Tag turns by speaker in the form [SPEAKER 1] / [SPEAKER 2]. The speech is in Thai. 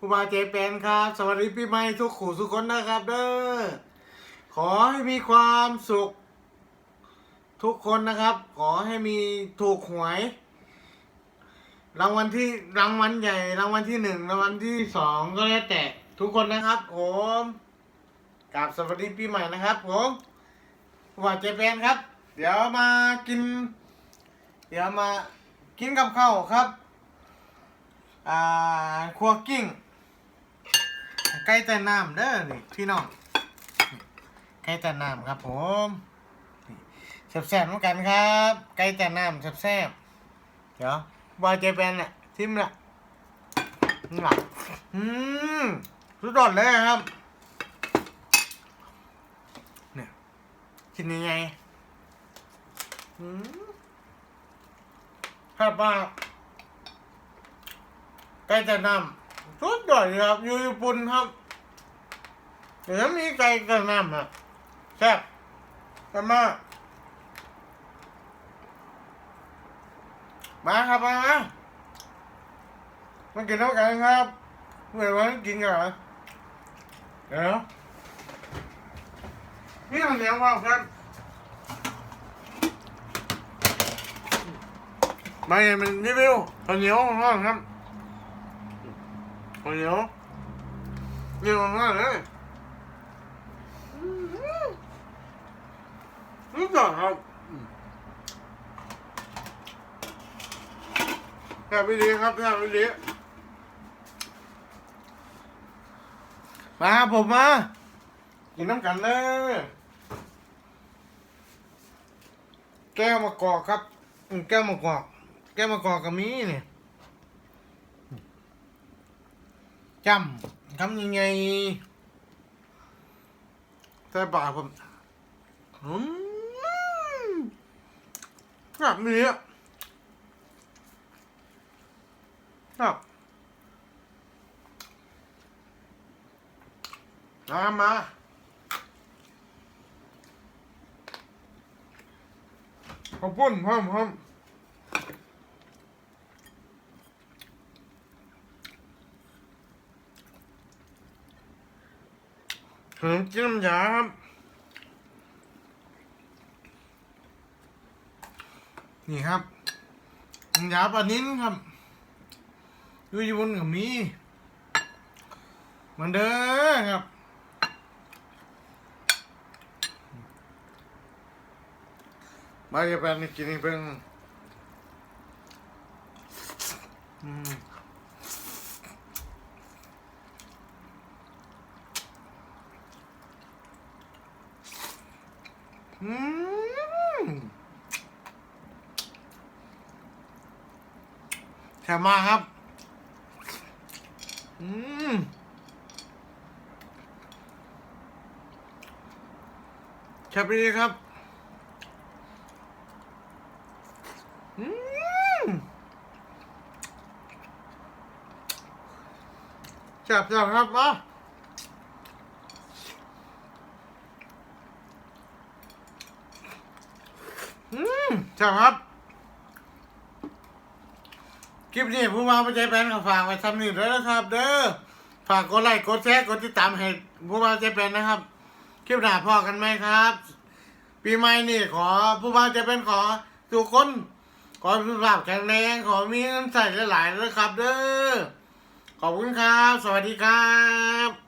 [SPEAKER 1] ครูบาเจแปนครับ สวัสดีปีใหม่ทุกขู่ทุกคนนะครับ เด้อขอให้มีความสุข ทุกคนนะครับ ขอให้มีถูกหวย รางวัลที่รางวัลใหญ่ รางวัลที่หนึ่งรางวัลที่สองก็แล้วแต่ทุกคนนะครับผมกราบสวัสดีปีใหม่นะครับผมครูบาเจแปนครับ เดี๋ยวมากิน เดี๋ยวมากินกับข้าวครับ อ่า ครัวกิ้ง ใกล้แต่น้ำเด้อนี่พี่น้องใกล้แต่น้ำครับผมแซ่บๆเหมือนกันครับใกล้แต่น้ำแซ่บๆเดี๋ยวบอยเจแปนเนี่ยทิมละนี่หลัอืมสุดยอดเลยครับเนี่ยกินยังไงอืมครับว่าไก่แต่น้ำ สุดอดเลยครับอยู่ญี่ปุ่นครับเดี๋ยวมีไก่แต่น้ำอะแซ่บกันมากมาครับมามากินน้ำกันครับเมื่อวันกินกันเหรอเดี๋ยวนี่มันเหนียงวมาครับมาเห็นมันรีวิวข้าวเหนียวของเราครับ ข้าวเหนียวเรียกมากเลยรู้จักครับแค่ไม่ดีครับแค่ไม่ดีมาครับผมมากินน้ำกันเลยแก้วมะกอกครับอืมแก้วมะกอก แก้วมะกอกกับมีเนี่ย จำทำยังไงใส่ปากผมอืมแบบนี้ครับมามาขอบคุณพ่อมพ่อม ขนมจีนน้ำยาครับนี่ครับน้ำยาปลานิ้นครับอยู่ญี่ปุ่นกับมีมือนเด้อครับมาจะเป็นกินให้เพิ่งอืม อืมแค่มาครับ อืมแคปดีครับ อืมจับจับครับมา อืมใช่ครับ คลิปนี้ผู้มาประใจแปนก็ฝากไว้ทำนี่ด้วยนะครับ เด้อ ฝากกดไลค์ กดแชร์ กดติดตามให้ผู้มาประใจแปนนะครับ คลิปหน้าพอกันไหมครับ ปีใหม่นี่ขอผู้มาประใจแปนขอทุกคนขอสุขภาพแข็งแรงขอมีเงินใส่หลายๆเลยครับ เด้อ ขอบคุณครับ สวัสดีครับ